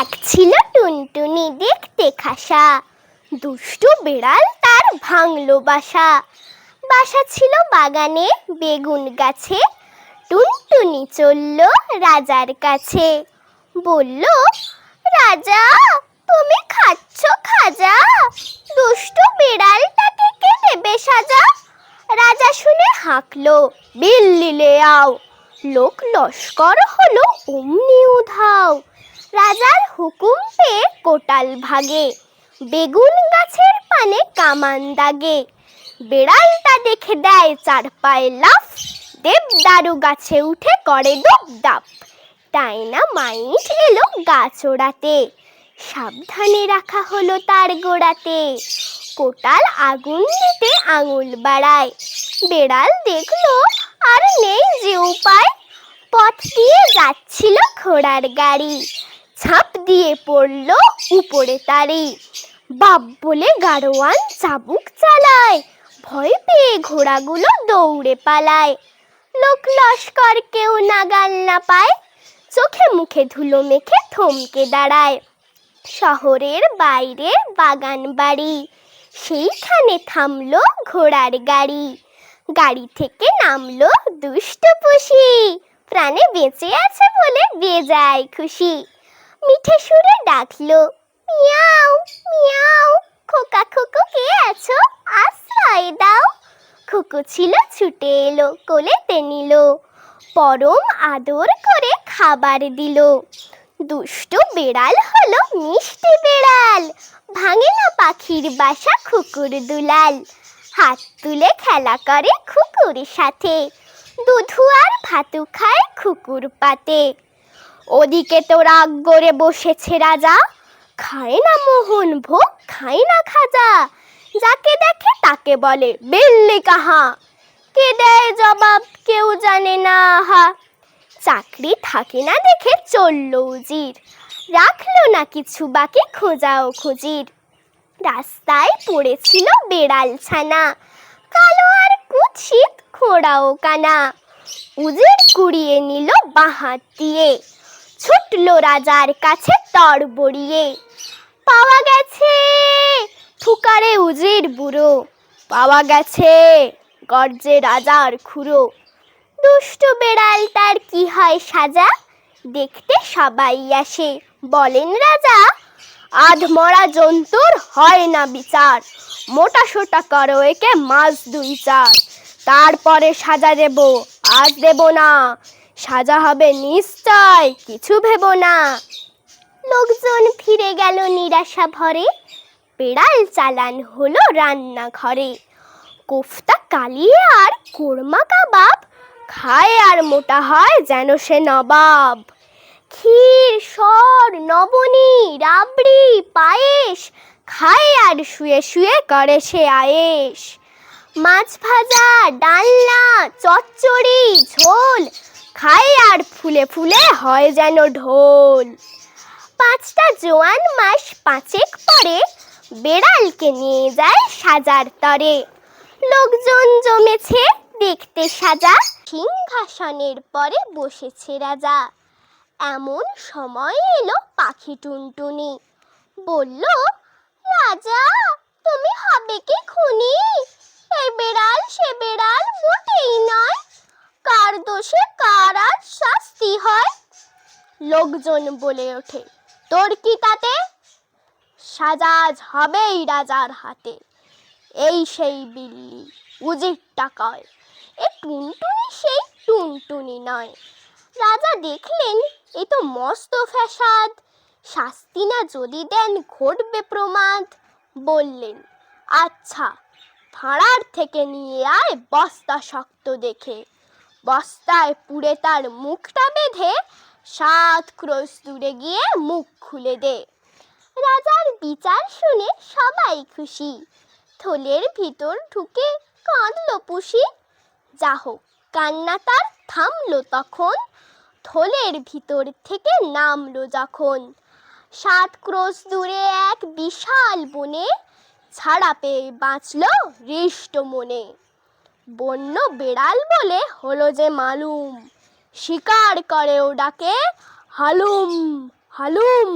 এক ছিল টুনটুনি দেখতে খাসা। দুষ্টু বিড়াল তার ভাঙলো বাসা। বাসা ছিল বাগানে বেগুন গাছে। টুনটুনি চলল রাজার কাছে। বলল, রাজা, তুমি খাচ্ছ খাজা। দুষ্টু বিড়ালটাকে কে দেবে সাজা। রাজা শুনে হাঁকলো বিল্লি লে আও। লোক লস্কর হলো অমনি উধাও। রাজার হুকুম পেয়ে কোটাল ভাগে, বেগুন গাছের পানে কামান দাগে। বেড়ালটা দেখে দেয় চার পায়ে লাফ দেবদারু গাছে উঠে করে দপদাপ ডাইনা মাইট এলো গাছ ওড়াতে, সাবধানে রাখা হলো তার গোড়াতে। কোটাল আগুন দিতে আঙুল বাড়ায়। বেড়াল দেখল, আর নেই যে উপায়, পথ দিয়ে যাচ্ছিল ঘোড়ার গাড়ি। ঝাঁপ দিয়ে পড়ল উপরে তারি। বাপ বলে গাড়োয়ান চাবুক চালায়, ভয় পেয়ে ঘোড়াগুলো দৌড়ে পালায়। লোক লস্কর কেউ নাগাল না পায়, চোখে মুখে ধুলো মেখে থমকে দাঁড়ায়। শহরের বাইরে বাগান বাড়ি, সেইখানে থামলো ঘোড়ার গাড়ি। গাড়ি থেকে নামলো দুষ্ট পুষি, প্রাণে বেঁচে আছে বলে বেজায় খুশি। মিঠে সুরে ডাকলো। মিয়াও মিয়াও, খোকা খোকো কে আছো? আশ্রয় দাও। খোকো ছিল ছুটে এলো কোলেতে নিল পরম আদর করে খাবার দিল। দুষ্ট বেড়াল হলো মিষ্টি বেড়াল। ভাঙে না পাখির বাসা খুকুর দুলাল। হাত তুলে খেলা করে খুকুর সাথে। দুধু আর ভাতু খায় খুকুর পাতে। ওদিকে তো রাগ করে বসেছে রাজা। খায় না মোহন ভোগ, খায় না খাজা। যাকে দেখে তাকে বলে, বিল্লি কাহা? কে দেয় জবাব কেউ জানে না। হা, চাকরি থাকে না দেখে চলল উজির। রাখল না কিছু বাকি, খোঁজাও খুজির। রাস্তায় পড়েছিল বেড়াল ছানা কালো আর কুৎসিত খোড়াও কানা। উজির কুড়িয়ে নিল বাহাত দিয়ে। ছুটলো রাজার কাছে তর বড়িয়ে। পাওয়া গেছে ফুকারে উজির বুড়ো। পাওয়া গেছে গর্জে রাজার খুড়ো। দুষ্টু বেড়াল তার কি হয় সাজা? দেখতে সবাই আসে। বলেন রাজা, আধ মরা জন্তুর হয় না বিচার। মোটা সোটা করো একে মাছ দুই চার। তারপরে সাজা দেব আজ দেব না। সাজা হবে নিশ্চয়, কিছু ভেব না। লোকজন ফিরে গেল নিরাশা ভরে। বেড়াল চালান হলো রান্নাঘরে। কোফতা কালিয়ে আর কোরমা কাবাব খায় আর মোটা হয় যেন সে নবাব। ক্ষীর, সর নবনী রাবড়ি পায়েস খায় আর শুয়ে শুয়ে করে সে আয়েস মাছ ভাজা, ডালনা, চচ্চড়ি, ঝোল খায় আর ফুলে ফুলে হয় যেন ঢোল। পাঁচটা জোয়ান মাস পাঁচেক পরে বেড়ালকে নিয়ে যায় সাজার তরে। লোকজন জমেছে দেখতে সাজা, সিংহাসনের পরে বসেছে রাজা। এমন সময় এলো পাখি টুনটুনি। বলল, রাজা, তুমি হবে কি খুনি? এ বেড়াল সে বেড়াল মোটেই নয়। কার দোষে কার হয়? লোকজন বলে ওঠে, তোর কি তাতে? সাজাজ হবেই রাজার হাতে। এই সেই বিল্লি, উজির টাকায়। এ টুনটুনি সেই টুনটুনি নয়। রাজা দেখলেন, এ তো মস্ত ফ্যাসাদ। শাস্তি না যদি দেন ঘটবে প্রমাদ। বললেন আচ্ছা ভাড়ার থেকে নিয়ে আয় বস্তা শক্ত দেখে। বস্তায় পুড়ে তার মুখটা বেঁধে সাত ক্রোশ দূরে গিয়ে মুখ খুলে দে। রাজার বিচার শুনে সবাই খুশি। থলের ভিতর ঢুকে কাঁদল পুষি। যা হোক, কান্না তার থামলো তখন। থলের ভিতর থেকে নামলো যখন। সাত ক্রোশ দূরে এক বিশাল বনে ছাড়া পেয়ে বাঁচল হৃষ্ট মনে বন্য বেড়াল বলে হলো যে মালুম। শিকার করে ও ডাকে হালুম হালুম।